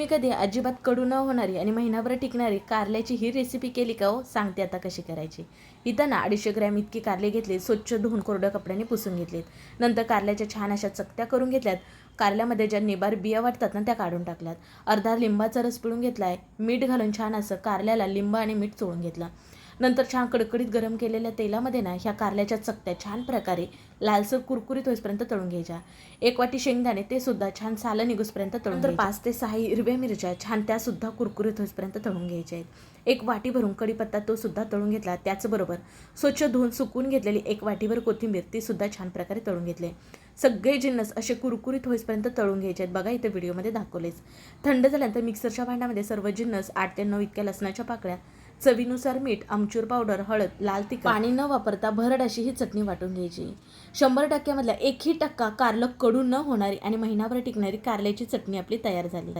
तुम्ही कधी अजिबात कडू न होणारी आणि महिनाभर टिकणारी कारल्याची ही रेसिपी केली का हो? सांगते आता कशी करायची. इथं ना अडीचशे ग्रॅम इतकी कारले घेतले स्वच्छ धुवून कोरड्या कपड्याने पुसून घेतलेत. नंतर कारल्याच्या छान अशा चकत्या करून घेतल्यात. कारल्यामध्ये ज्या निबार बिया वाटतात ना त्या काढून टाकल्यात. अर्धा लिंबाचा रस पिळून घेतला आहे मीठ घालून छान असं कारल्याला लिंब आणि मीठ चोळून घेतलं. नंतर छान कडकडीत गरम केलेल्या तेलामध्ये ना ह्या कारल्याच्या चकत्या छान प्रकारे लालसर कुरकुरीत होईपर्यंत तळून घ्यायच्या. एक वाटी शेंगदाणे ते सुद्धा छान सालं निघूसपर्यंत तळून नंतर पाच ते सहा हिरव्या मिरच्या छान त्या सुद्धा कुरकुरीत होईपर्यंत तळून घ्यायच्या आहेत. एक वाटी भरून कढीपत्ता तो सुद्धा तळून घेतला त्याचबरोबर स्वच्छ धुवून सुकून घेतलेली एक वाटीभर कोथिंबीर ती सुद्धा छान प्रकारे तळून घेतले. सगळे जिन्नस असे कुरकुरीत होईपर्यंत तळून घ्यायचे आहेत. बघा इथे व्हिडिओमध्ये दाखवलेच. थंड झाल्यानंतर मिक्सरच्या भांड्यामध्ये सर्व जिन्नस आठ ते नऊ इतक्या लसणाच्या पाकळ्या चवीनुसार मीठ आमचूर पावडर हळद लाल तिखट. पाणी न वापरता भरड अशी ही चटणी वाटून घ्यायची. शंभर टक्क्यामधला एकही टक्का कारलं कडू न होणारी आणि महिनाभर टिकणारी कारल्याची चटणी आपली तयार झाली.